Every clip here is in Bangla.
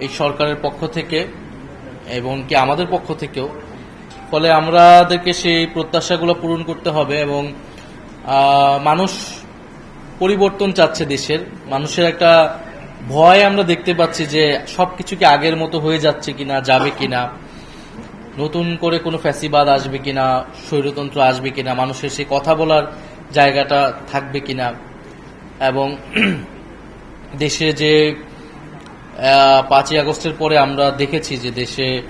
এই সরকারের পক্ষ থেকে এবং কি আমাদের পক্ষ থেকেও। ফলে আমাদেরকে সেই প্রত্যাশাগুলো পূরণ করতে হবে এবং মানুষ পরিবর্তন চাচ্ছে দেশের। মানুষের একটা ভয় আমরা দেখতে পাচ্ছি যে সবকিছু কি আগের মতো হয়ে যাচ্ছে কিনা, যাবে কিনা। নতুন করে কোনো ফ্যাসিবাদ আসবে কিনা, স্বৈরতন্ত্র আসবে কিনা, মানুষের সেই কথা বলার জায়গাটা থাকবে কিনা। এবং দেশে যে পাঁচই আগস্টের পরে আমরা দেখেছি যে দেশে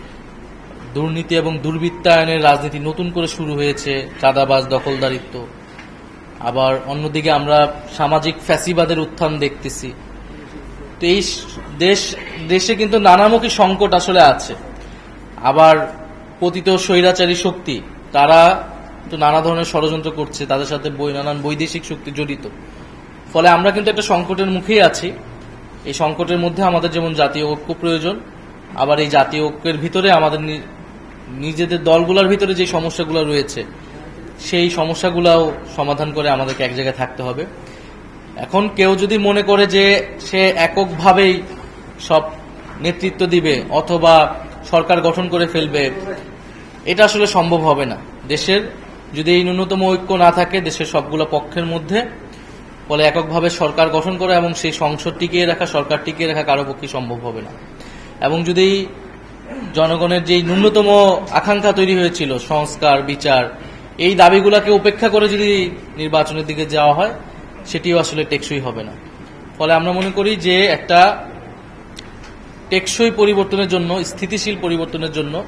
দুর্নীতি এবং দুর্বৃত্তায়নের রাজনীতি নতুন করে শুরু হয়েছে, চাঁদাবাজ, দখলদারিত্ব। আবার অন্যদিকে আমরা সামাজিক ফ্যাসিবাদের উত্থান দেখতেছি। তো এই দেশ, দেশে কিন্তু নানামুখী সংকট আসলে আছে। আবার পতিত স্বৈরাচারী শক্তি, তারা তো নানা ধরনের ষড়যন্ত্র করছে, তাদের সাথে বই নানান বৈদেশিক শক্তি জড়িত। ফলে আমরা কিন্তু একটা সংকটের মুখেই আছি। এই সংকটের মধ্যে আমাদের যেমন জাতীয় ঐক্য প্রয়োজন, আবার এই জাতীয় ঐক্যের ভিতরে আমাদের নিজেদের দলগুলোর ভিতরে যে সমস্যাগুলো রয়েছে, সেই সমস্যাগুলোও সমাধান করে আমাদেরকে এক জায়গায় থাকতে হবে। এখন কেউ যদি মনে করে যে সে এককভাবেই সব নেতৃত্ব দিবে অথবা সরকার গঠন করে ফেলবে, এটা আসলে সম্ভব হবে না। দেশের যদি এই ন্যূনতম ঐক্য না থাকে, দেশের সবগুলো পক্ষের মধ্যে ফলে এককভাবে সরকার গঠন করা এবং সেই সংসদ টিকিয়ে রাখা, সরকার টিকিয়ে রাখা কারও পক্ষে সম্ভব হবে না। এবং যদি জনগণের যেই ন্যূনতম আকাঙ্ক্ষা তৈরি হয়েছিল, সংস্কার, বিচার, এই দাবিগুলোকে উপেক্ষা করে যদি নির্বাচনের দিকে যাওয়া হয়, সেটিও আসলে টেকসই হবে না। ফলে আমরা মনে করি যে একটা টেকসই পরিবর্তনের জন্য, স্থিতিশীল পরিবর্তনের জন্য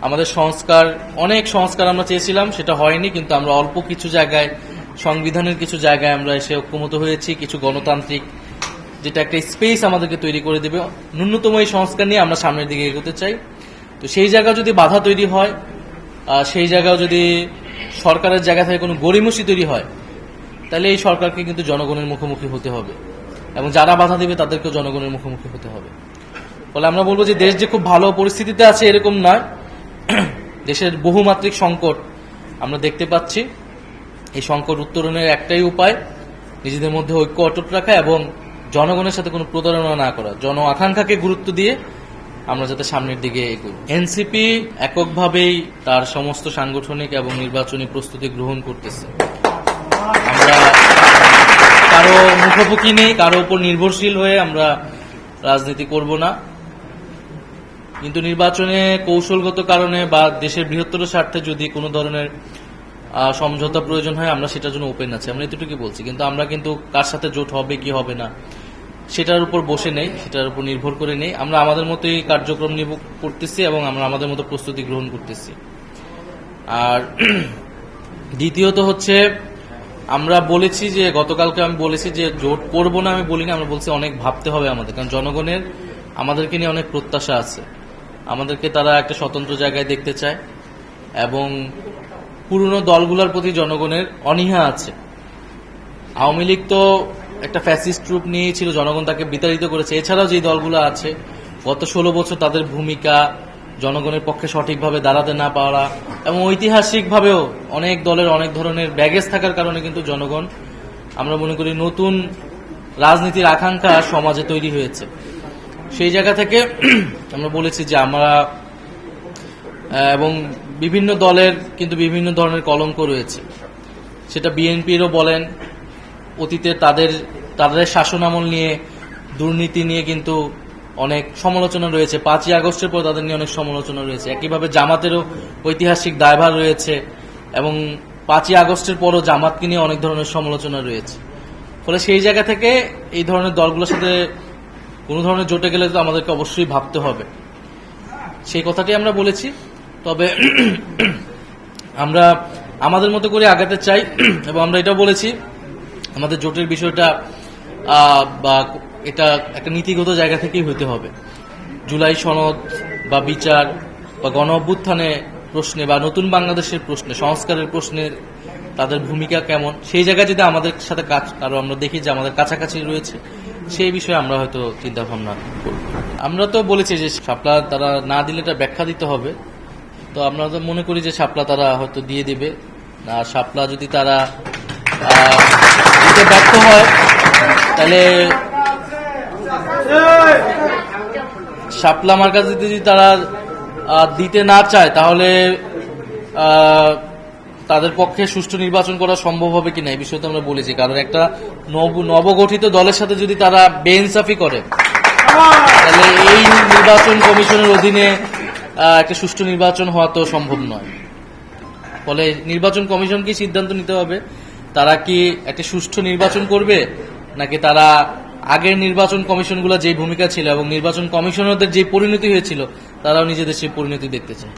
আমাদের সংস্কার, অনেক সংস্কার আমরা চেয়েছিলাম, সেটা হয়নি, কিন্তু আমরা অল্প কিছু জায়গায় সংবিধানের কিছু জায়গায় আমরা এসে ঐক্যমত হয়েছি, কিছু গণতান্ত্রিক যেটা একটা স্পেস আমাদেরকে তৈরি করে দেবে। ন্যূনতম এই সংস্কার নিয়ে আমরা সামনের দিকে এগোতে চাই। তো সেই জায়গা যদি বাধা তৈরি হয় সেই জায়গাও যদি সরকারের জায়গা থেকে কোনো গড়িমসি তৈরি হয়, তাহলে এই সরকারকে কিন্তু জনগণের মুখোমুখি হতে হবে। এবং যারা বাধা দেবে, তাদেরকেও জনগণের মুখোমুখি হতে হবে। ফলে আমরা বলব যে দেশ যে খুব ভালো পরিস্থিতিতে আছে, এরকম নয়। দেশের বহুমাত্রিক সংকট আমরা দেখতে পাচ্ছি। এই সংকট উত্তরণের একটাই উপায়, নিজেদের মধ্যে ঐক্য অটুট রাখা এবং জনগণের সাথে কোনো প্রতারণা না করা। জন আকাঙ্ক্ষাকে গুরুত্ব দিয়ে আমরা যাতে সামনের দিকে এগোই। এনসিপি এককভাবেই তার সমস্ত সাংগঠনিক এবং নির্বাচনী প্রস্তুতি গ্রহণ করতেছে। আমরা কারও মুখোমুখি নেই, কারও উপর নির্ভরশীল হয়ে আমরা রাজনীতি করব না। কিন্তু নির্বাচনে কৌশলগত কারণে বা দেশের বৃহত্তর স্বার্থে যদি কোনো ধরনের সমঝোতা প্রয়োজন হয়, আমরা সেটার জন্য ওপেন আছি। আমরা এতটুকু বলছি। কিন্তু আমরা কিন্তু কার সাথে জোট হবে, কি হবে না, সেটার উপর বসে নেই, সেটার উপর নির্ভর করে নেই। আমরা আমাদের মতোই কার্যক্রম নিব, করতেছি এবং আমরা আমাদের মতো প্রস্তুতি গ্রহণ করতেছি। আর দ্বিতীয়ত হচ্ছে, আমরা বলেছি যে, গতকালকে আমি বলেছি যে, জোট করব না, আমি বলিনি, আমরা বলছি অনেক ভাবতে হবে আমাদের। কারণ জনগণের, আমাদেরকে নিয়ে অনেক প্রত্যাশা আছে। আমাদেরকে তারা একটা স্বতন্ত্র জায়গায় দেখতে চায়। এবং পুরনো দলগুলোর প্রতি জনগণের অনীহা আছে। আওয়ামী লীগ তো একটা ফ্যাসিস্ট রূপ নিয়েছিল, জনগণ তাকে বিতাড়িত করেছে। এছাড়াও যে দলগুলো আছে, গত ষোলো বছর তাদের ভূমিকা, জনগণের পক্ষে সঠিকভাবে দাঁড়াতে না পারা এবং ঐতিহাসিকভাবেও অনেক দলের অনেক ধরনের ব্যাগেজ থাকার কারণে কিন্তু জনগণ, আমরা মনে করি নতুন রাজনীতির আকাঙ্ক্ষা সমাজে তৈরি হয়েছে। সেই জায়গা থেকে আমরা বলেছি যে আমরা এবং বিভিন্ন দলের কিন্তু বিভিন্ন ধরনের কলঙ্ক রয়েছে। সেটা বিএনপিরও বলেন, অতীতে তাদের তাদের শাসনামল নিয়ে, দুর্নীতি নিয়ে কিন্তু অনেক সমালোচনা রয়েছে। পাঁচই আগস্টের পর তাদের নিয়ে অনেক সমালোচনা রয়েছে। একইভাবে জামাতেরও ঐতিহাসিক দায়ভার রয়েছে এবং পাঁচই আগস্টের পরও জামাতকে নিয়ে অনেক ধরনের সমালোচনা রয়েছে। ফলে সেই জায়গা থেকে এই ধরনের দলগুলোর সাথে কোনো ধরনের জোটে গেলে তো আমাদেরকে অবশ্যই ভাবতে হবে। সেই কথাটি আমরা বলেছি। তবে আমরা আমাদের মতো করে আগাতে চাই, এবং আমরা এটা বলেছি, আমাদের জোটের বিষয়টা বা এটা একটা নীতিগত জায়গা থেকেই হতে হবে। জুলাই সনদ বা বিচার বা গণ অভ্যুত্থানে প্রশ্নে বা নতুন বাংলাদেশের প্রশ্নে, সংস্কারের প্রশ্নের তাদের ভূমিকা কেমন, সেই জায়গায় যদি আমাদের সাথে কাজ, আরও আমরা দেখি যে আমাদের কাছাকাছি রয়েছে, সেই বিষয়ে আমরা হয়তো চিন্তা ভাবনা করব। আমরা তো বলেছি যে শাপলা তারা না দিলে এটা ব্যাখ্যা দিতে হবে তো আমরা তো মনে করি যে শাপলা তারা হয়তো দিয়ে দেবে। আর শাপলা যদি তারা দিতে ব্যর্থ হয়, তাহলে শাপলা মার্কা যদি তারা দিতে না চায়, তাহলে তাদের পক্ষে সুষ্ঠু নির্বাচন করা সম্ভব হবে কিনা, এই বিষয়ে আমরা বলেছি। কারণ একটা নব, নবগঠিত দলের সাথে যদি তারা বেইনসাফি করে, তাহলে এই নির্বাচন কমিশনের অধীনে একটা সুষ্ঠু নির্বাচন হওয়া তো সম্ভব নয়। ফলে নির্বাচন কমিশনকে সিদ্ধান্ত নিতে হবে। তারা কি একটা সুষ্ঠু নির্বাচন করবে, নাকি তারা আগের নির্বাচন কমিশনগুলো যে ভূমিকা ছিল এবং নির্বাচন কমিশনারদের যে পরিণতি হয়েছিল, তারাও নিজেদের সেই পরিণতি দেখতে চায়?